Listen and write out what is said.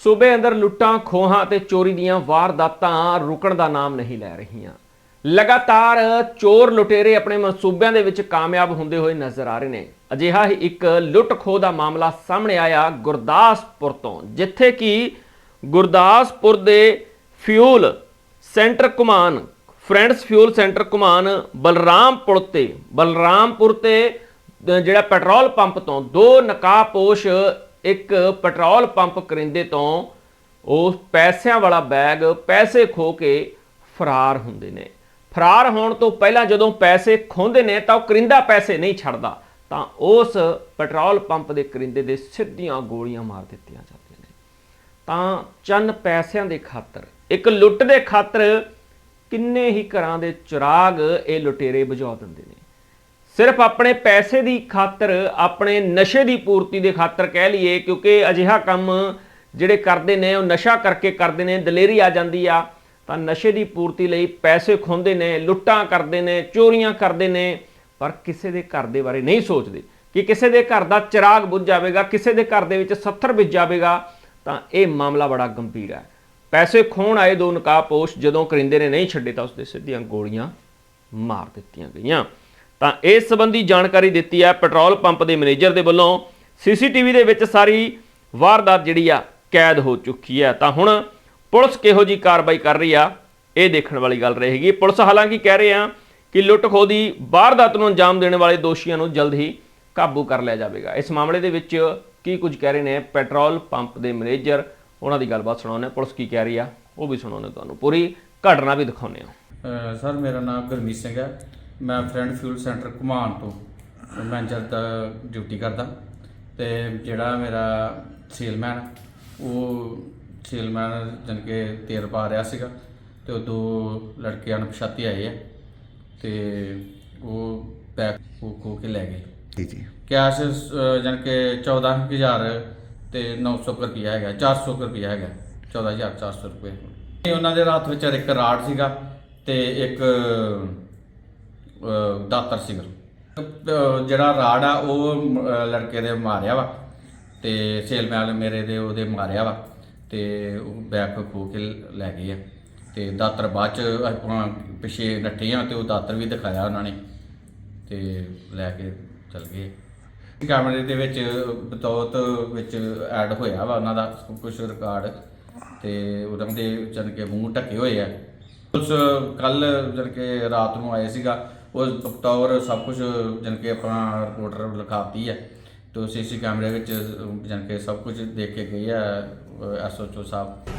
ਸੂਬੇ ਅੰਦਰ ਲੁੱਟਾਂ, ਖੋਹਾਂ ਤੇ ਚੋਰੀ ਦੀਆਂ ਵਾਰਦਾਤਾਂ ਰੁਕਣ ਦਾ ਨਾਮ ਨਹੀਂ ਲੈ ਰਹੀਆਂ। ਲਗਾਤਾਰ ਚੋਰ ਲੁਟੇਰੇ ਆਪਣੇ ਮਨਸੂਬਿਆਂ ਦੇ ਵਿੱਚ ਕਾਮਯਾਬ ਹੁੰਦੇ ਹੋਏ ਨਜ਼ਰ ਆ ਰਹੇ ਨੇ। ਅਜਿਹਾ ਹੀ ਇੱਕ ਲੁੱਟ ਖੋਹ ਦਾ ਮਾਮਲਾ ਸਾਹਮਣੇ ਆਇਆ ਗੁਰਦਾਸਪੁਰ ਤੋਂ, ਜਿੱਥੇ ਕਿ ਗੁਰਦਾਸਪੁਰ ਦੇ ਫਿਊਲ ਸੈਂਟਰ ਕੁਮਾਨ, ਫਰੈਂਡਸ ਫਿਊਲ ਸੈਂਟਰ ਕੁਮਾਨ ਬਲਰਾਮਪੁਰ ਤੇ ਬਲਰਾਮਪੁਰ ਤੇ ਜਿਹੜਾ ਪੈਟਰੋਲ ਪੰਪ ਤੋਂ ਦੋ ਨਕਾਬਪੋਸ਼ ਇੱਕ ਪੈਟਰੋਲ ਪੰਪ ਕਰਿੰਦੇ ਤੋਂ ਉਹ ਪੈਸਿਆਂ ਵਾਲਾ ਬੈਗ ਪੈਸੇ ਖੋ ਕੇ ਫਰਾਰ ਹੁੰਦੇ ਨੇ। ਫਰਾਰ ਹੋਣ ਤੋਂ ਪਹਿਲਾਂ ਜਦੋਂ ਪੈਸੇ ਖੋਹਦੇ ਨੇ ਤਾਂ ਉਹ ਕਰਿੰਦਾ ਪੈਸੇ ਨਹੀਂ ਛੱਡਦਾ, ਤਾਂ ਉਸ ਪੈਟਰੋਲ ਪੰਪ ਦੇ ਕਰਿੰਦੇ ਦੇ ਸਿੱਧੀਆਂ ਗੋਲੀਆਂ ਮਾਰ ਦਿੱਤੀਆਂ ਜਾਂਦੀਆਂ ਨੇ। ਤਾਂ ਚੰਨ ਪੈਸਿਆਂ ਦੇ ਖਾਤਰ, ਇੱਕ ਲੁੱਟ ਦੇ ਖਾਤਰ ਕਿੰਨੇ ਹੀ ਘਰਾਂ ਦੇ ਚਿਰਾਗ ਇਹ ਲੁਟੇਰੇ ਬੁਝਾ ਦਿੰਦੇ ਨੇ। ਸਿਰਫ ਆਪਣੇ ਪੈਸੇ ਦੀ ਖਾਤਰ, ਆਪਣੇ ਨਸ਼ੇ ਦੀ ਪੂਰਤੀ ਦੇ ਖਾਤਰ ਕਹਿ ਲਈਏ, ਕਿਉਂਕਿ ਅਜਿਹਾ ਕੰਮ ਜਿਹੜੇ ਕਰਦੇ ਨੇ, ਉਹ ਨਸ਼ਾ ਕਰਕੇ ਕਰਦੇ ਨੇ, ਦਲੇਰੀ ਆ ਜਾਂਦੀ ਆ, ਤਾਂ ਨਸ਼ੇ ਦੀ ਪੂਰਤੀ ਲਈ ਪੈਸੇ ਖੋਂਦੇ ਨੇ, ਲੁੱਟਾਂ ਕਰਦੇ ਨੇ, ਚੋਰੀਆਂ ਕਰਦੇ ਨੇ, ਪਰ ਕਿਸੇ ਦੇ ਘਰ ਦੇ ਬਾਰੇ ਨਹੀਂ ਸੋਚਦੇ। ਕਿ ਕਿਸੇ ਦੇ ਘਰ ਦਾ ਚਿਰਾਗ ਬੁੱਝ ਜਾਵੇਗਾ, ਕਿਸੇ ਦੇ ਘਰ ਦੇ ਵਿੱਚ 70 ਵਿੱਚ ਜਾਵੇਗਾ, ਤਾਂ ਇਹ ਮਾਮਲਾ ਬੜਾ ਗੰਭੀਰ ਹੈ। ਪੈਸੇ ਖੋਣ ਆਏ ਦੋ ਨਕਾਬਪੋਸ਼, ਜਦੋਂ ਕਰਿੰਦੇ ਨੇ ਨਹੀਂ ਛੱਡੇ ਤਾਂ ਉਸਦੇ ਸਿੱਧੀਆਂ ਗੋਲੀਆਂ ਮਾਰ ਦਿੱਤੀਆਂ ਗਈਆਂ। ਤਾਂ ਇਸ ਸੰਬੰਧੀ ਜਾਣਕਾਰੀ ਦਿੱਤੀ ਹੈ ਪੈਟਰੋਲ ਪੰਪ ਦੇ ਮੈਨੇਜਰ ਦੇ ਵੱਲੋਂ। ਸੀਸੀਟੀਵੀ ਦੇ ਵਿੱਚ ਸਾਰੀ ਵਾਰਦਾਤ ਜਿਹੜੀ ਆ ਕੈਦ ਹੋ ਚੁੱਕੀ ਹੈ। ਤਾਂ ਹੁਣ ਪੁਲਿਸ ਕਿਹੋ ਜੀ ਕਾਰਵਾਈ ਕਰ ਰਹੀ ਆ, ਇਹ ਦੇਖਣ ਵਾਲੀ ਗੱਲ ਰਹੇਗੀ। ਪੁਲਿਸ ਹਾਲਾਂਕਿ ਕਹਿ ਰਹੇ ਆ ਕਿ ਲੁੱਟ ਖੋਹ ਦੀ ਵਾਰਦਾਤ ਨੂੰ ਅੰਜਾਮ ਦੇਣ ਵਾਲੇ ਦੋਸ਼ੀਆਂ ਨੂੰ ਜਲਦ ਹੀ ਕਾਬੂ ਕਰ ਲਿਆ ਜਾਵੇਗਾ। ਇਸ ਮਾਮਲੇ ਦੇ ਵਿੱਚ ਕੀ ਕੁਝ ਕਹਿ ਰਹੇ ਨੇ ਪੈਟਰੋਲ ਪੰਪ ਦੇ ਮੈਨੇਜਰ, ਉਹਨਾਂ ਦੀ ਗੱਲਬਾਤ ਸੁਣਾਉਂਦੇ ਪੁਲਿਸ ਕੀ ਕਹਿ ਰਹੀ ਆ, ਉਹ ਵੀ ਸੁਣਾਉਂਦੇ ਤੁਹਾਨੂੰ। ਪੂਰੀ ਘਟਨਾ ਵੀ ਦਿਖਾਉਂਦੇ ਆ ਸਰ, ਮੇਰਾ ਨਾਮ ਗੁਰਮੀਤ ਸਿੰਘ ਹੈ। ਮੈਂ ਫਰੈਂਡ ਫਿਊਲ ਸੈਂਟਰ ਘੁਮਾਣ ਤੋਂ ਮੈਨੇਜਰ ਦਾ ਡਿਊਟੀ ਕਰਦਾ ਤੇ ਜਿਹੜਾ ਮੇਰਾ ਸੇਲਮੈਨ ਉਹ ਸੇਲਮੈਨ ਜਨ ਕੇ ਤੇਲ ਪਾ ਰਿਹਾ ਸੀਗਾ ਤੇ ਉਹ ਦੋ ਲੜਕੇ ਅਣਪਛਾਤੇ ਆਏ ਆ ਤੇ ਉਹ ਪੈਕ ਉਹ ਖੋ ਕੇ ਲੈ ਗਏ। ਜੀ ਜੀ। ਕੈਸ਼ ਜਨ ਕੇ 14000 ਤੇ 900 ਕੁ ਰੁਪਇਆ ਹੈਗਾ 400 ਕੁ ਰੁਪਇਆ ਹੈਗਾ 14400 ਰੁਪਏ। ਉਹਨਾਂ ਦੇ ਹੱਥ ਵਿੱਚ ਇੱਕ ਰਾਡ ਸੀਗਾ ਤੇ ਇੱਕ ਦਾਤਰ ਸੀਗਾ ਜਿਹੜਾ ਰਾਡ ਆ, ਉਹ ਲੜਕੇ ਦੇ ਮਾਰਿਆ ਵਾ ਤੇ ਸੇਲਮੈਨ ਮੇਰੇ ਦੇ ਉਹਦੇ ਮਾਰਿਆ ਵਾ ਤੇ ਉਹ ਬੈਗ ਖੋ ਕੇ ਲੈ ਗਏ ਆ। ਤੇ ਦਾਤਰ ਬਾਅਦ ਚ ਆਪਾਂ ਪਿਛੇ ਨੱਠੇ ਆ ਤੇ ਉਹ ਦਾਤਰ ਵੀ ਦਿਖਾਇਆ ਉਹਨਾਂ ਨੇ ਤੇ ਲੈ ਕੇ ਚਲ ਗਏ। ਕੈਮਰੇ ਦੇ ਵਿੱਚ ਬਤੌਤ ਵਿੱਚ ਐਡ ਹੋਇਆ ਵਾ ਉਹਨਾਂ ਦਾ ਕੁਝ ਰਿਕਾਰਡ ਤੇ ਉਹਨਾਂ ਦੇ ਜਨ ਕੇ ਮੂੰਹ ਢੱਕੇ ਹੋਏ ਆ। ਉਸ ਕੱਲ ਜਨ ਕੇ ਰਾਤ ਨੂੰ ਆਏ ਸੀਗਾ ਉਹ ਬਤੌਰ ਸਭ ਕੁਝ ਜਨ ਕੇ ਆਪਣਾ ਰਿਪੋਰਟਰ ਲਿਖਾਤੀ ਹੈ ਤੇ ਸੀਸੀ ਕੈਮਰੇ ਵਿੱਚ ਜਨ ਕੇ ਸਭ ਕੁਝ ਦੇਖ ਕੇ ਗਏ ਆ ਐਸਓਚਓ ਸਾਹਿਬ।